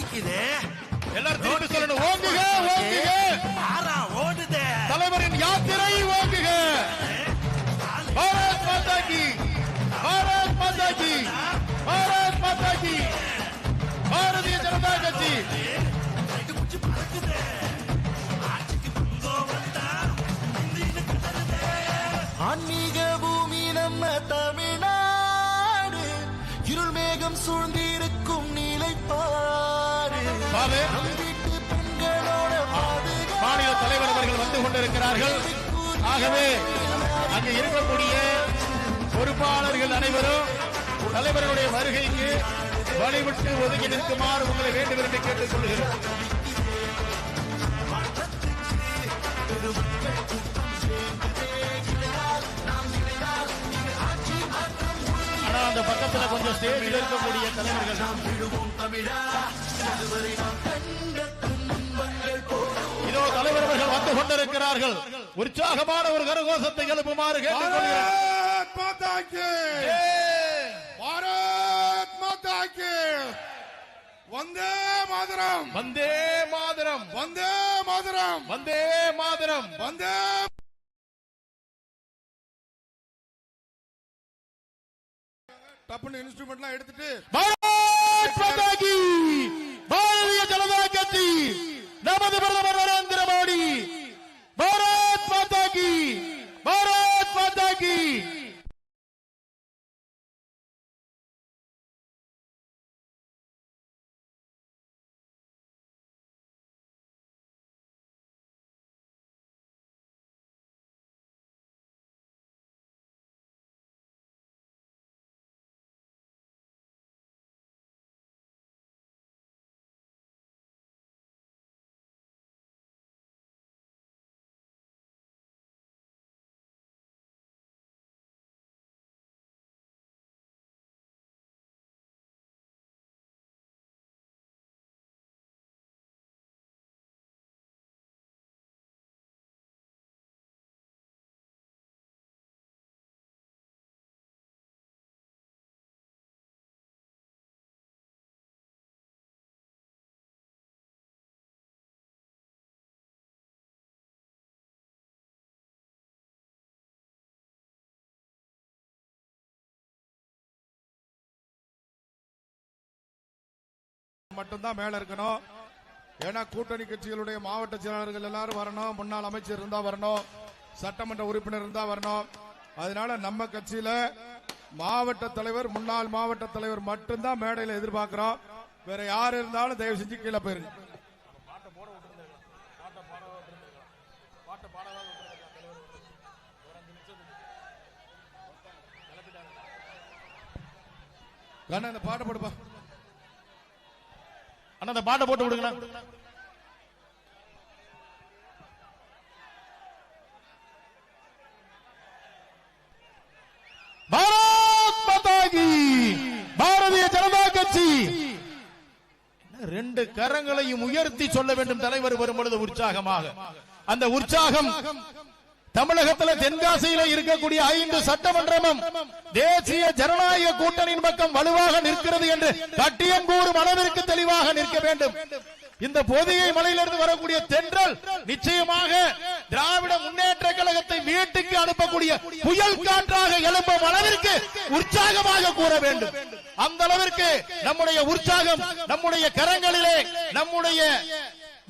இருக்குதே எல்லாரும் திருப்பி சொல்லணும். ஓங்குக ஓங்குக. ஆறா ஓடுதே. தலைவரின் யாத்திரை ஓங்குக. பாரத் மாதா கி. பாரத் மாதா கி. பாரத் மாதா கி. பாரதிய ஜனதா கட்சி. ஆன்மீக பூமி நம்ம தமிழ்நாடு. இருள் மேகம் சூழ்ந்திருக்கும் மாநில தலைவர் அவர்கள் வந்து கொண்டிருக்கிறார்கள். ஆகவே அங்கு இருக்கக்கூடிய பொறுப்பாளர்கள் அனைவரும் தலைவர்களுடைய வருகைக்கு வழிவிட்டு ஒதுங்கி நிற்குமாறு உங்களை வேண்டும் என்று கேட்டுக் கொள்கிறோம். ஆனா அந்த பக்கத்தில் கொஞ்சம் ஸ்டேஜில் இருக்கக்கூடிய தலைவர்கள். இதோ தலைவர் அவர்கள் வந்து கொண்டிருக்கிறார்கள். உற்சாகமான ஒரு கரகோஷத்தை எழுப்புமாறு கேட்டுக்கொள்கிறேன். வந்தே மாதரம்! வந்தே மாதரம்! வந்தே மாதரம்! வந்தே மாதரம்! வந்தே டப்புன்னு இன்ஸ்ட்ருமெண்ட்லாம் எடுத்துட்டு மட்டும்தான் மேல இருக்கணும். ஏன்னா கூட்டணி கட்சிகளுடைய மாவட்ட செயலாளர்கள் எல்லாரும் வரணும். முன்னாள் அமைச்சர் இருந்தா வரணும். சட்டமன்ற உறுப்பினர் இருந்தா வரணும். அதனால நம்ம கட்சியில மாவட்ட தலைவர் முன்னாள் மாவட்ட தலைவர் மட்டும்தான் மேடையில எதிர்பார்க்கிறோம். வேற யார் இருந்தாலும் தயவு செஞ்சு கீழே போயிருங்க. கண்ணா இந்த போடுப்பா. அண்ணா அந்த பாட்டை போட்டு விடுங்கண்ணா. பாரத் மாதாகி பாரதிய ஜனதா கட்சி. ரெண்டு கரங்களையும் உயர்த்தி சொல்ல வேண்டும் தலைவர் வரும் பொழுது உற்சாகமாக. அந்த உற்சாகம் தமிழகத்துல தென்காசியில இருக்கக்கூடிய ஐந்து சட்டமன்றமும் தேசிய ஜனநாயக கூட்டணியின் பக்கம் வலுவாக நிற்கிறது என்று கட்டியம் கூறும் அளவிற்கு தெளிவாக நிற்க வேண்டும். இந்த பொதிகை மலையிலிருந்து வரக்கூடிய தென்றல் நிச்சயமாக திராவிட முன்னேற்ற கழகத்தை வீட்டுக்கு அனுப்பக்கூடிய புயல் காற்றாக எழும்பும் அளவிற்கு உற்சாகமாக கூற வேண்டும். அந்த அளவிற்கு நம்முடைய உற்சாகம் நம்முடைய கரங்களிலே நம்முடைய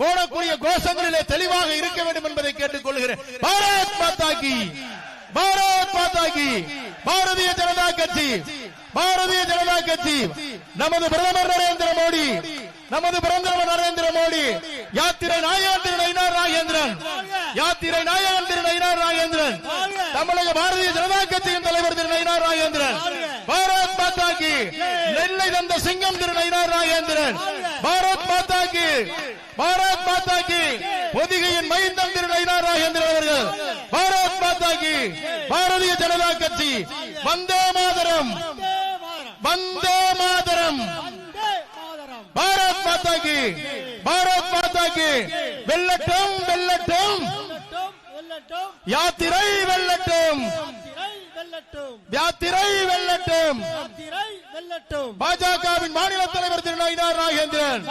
போடக்கூடிய கோஷங்களிலே தெளிவாக இருக்க வேண்டும் என்பதை கேட்டுக் கொள்கிறேன் பாரத் மாதாகி பாரத் மாதாகி பாரதிய ஜனதா கட்சி. பாரதிய ஜனதா கட்சி. நமது பிரதமர் நரேந்திர மோடி. நமது பிரதமர் நரேந்திர மோடி. யாத்திரை நாயகன் திரு நயினார் ராகேந்திரன் யாத்திரை நாயகன் திரு நயினார் ராகேந்திரன் தமிழக பாரதிய ஜனதா கட்சியின் தலைவர் திரு நயினார் ராகேந்திரன் பாரத் மாதா நெல்லை தந்த சிங்கம் திரு நயினார் ராகேந்திரன் பாரத் மாதாக்கு பாரத் மாதாக்கு பொதிகையின் மைந்தம் திரு நயினார் அவர்கள் பாரத் மாதாக்கு பாரதிய ஜனதா கட்சி வந்தே மாதரம் வந்தே மாதரம். பாரத் மாதாக்கு பாரத் மாதாக்கு கி வெல்லட்டும் வெல்லட்டும். யாத்திரை வெல்லட்டும். வெல்லட்டும். யாத்திரை வெல்லட்டும். யாத்திரை வெல்லட்டும். பாஜகவின் மாநில தலைவர் திரு நயினார் நாகேந்திரன்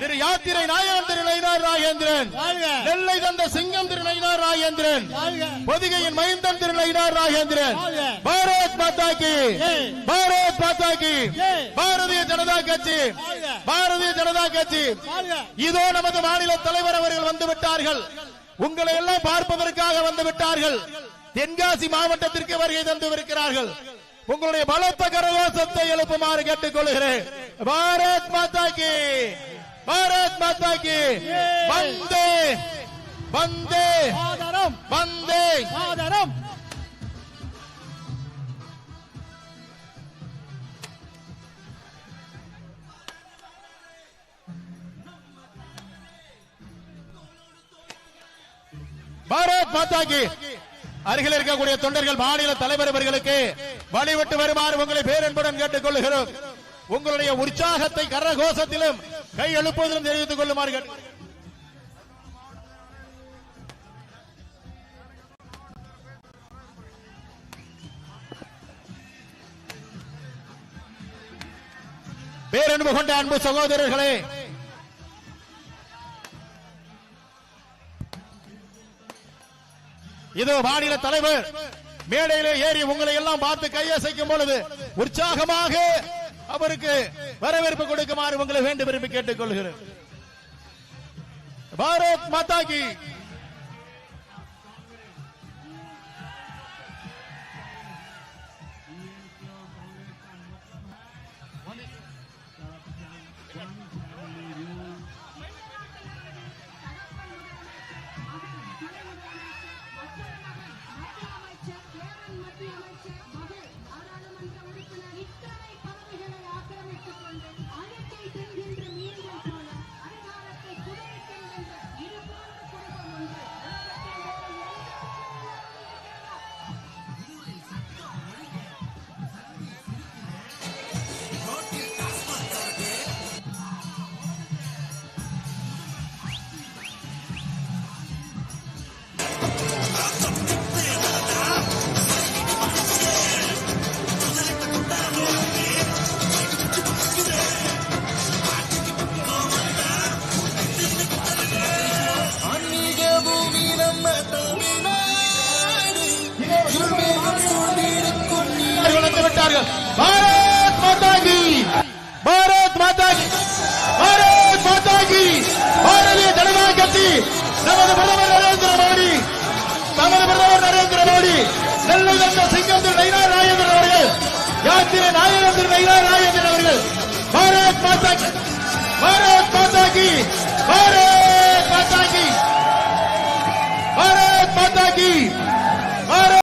திரு யாத்திரை நாயகன் திரு நயினார் நாகேந்திரன் நெல்லை தந்த சிங்கம் திரு நயினார் நாகேந்திரன் பொதிகையின் மைந்தன் திரு நயினார் நாகேந்திரன். பாரத் மாதா கி. பாரத் மாதா கி. பாரதிய ஜனதா கட்சி. பாரதிய ஜனதா கட்சி. இதோ நமது மாநில தலைவர் அவர்கள் வந்து விட்டார்கள். உங்களை எல்லாம் பார்ப்பதற்காக வந்து விட்டார்கள். தென்காசி மாவட்டத்திற்கு வருகை தந்து இருக்கிறார்கள் உங்களுடைய பலத்த கரகோஷத்தை எழுப்புமாறு கேட்டுக் கொள்கிறேன் பாரத் மாதா கி. பாரத் மாதா கி. வந்தே. வந்தே. வந்தே. பாரத் மாதா கி. அருகில் இருக்கக்கூடிய தொண்டர்கள் மாநில தலைவர் அவர்களுக்கு வழிவிட்டு வருமாறு உங்களை பேரன்புடன் கேட்டுக் கொள்கிறோம் உங்களுடைய உற்சாகத்தை கரகோஷத்திலும் கை எழுப்புவதிலும் தெரிவித்துக் கொள்ளுமாறு பேரன்பு கொண்ட அன்பு சகோதரர்களே இதோ மாநில தலைவர் மேடையிலே ஏறி உங்களை எல்லாம் பார்த்து கையசைக்கும் பொழுது உற்சாகமாக அவருக்கு வரவேற்பு கொடுக்குமாறு உங்களை வேண்டும் விரும்பி கேட்டுக் கொள்கிறேன் பாரத் மாதா கி भारत माता की भारत माता की भारत माता की பாரதிய ஜனதா கட்சி நமது பிரதமர் நரேந்திர மோடி நமது பிரதமர் நரேந்திர மோடி நெல்லை வந்த சிங்கம் திரு நைனா ராஜேந்திரன் அவர்கள் யாத்திரை நாயகன் திரு நைனா ராஜேந்திரன் அவர்கள் பாரத் மாதா பாரத் மாதா கி பாரத் மாதா கி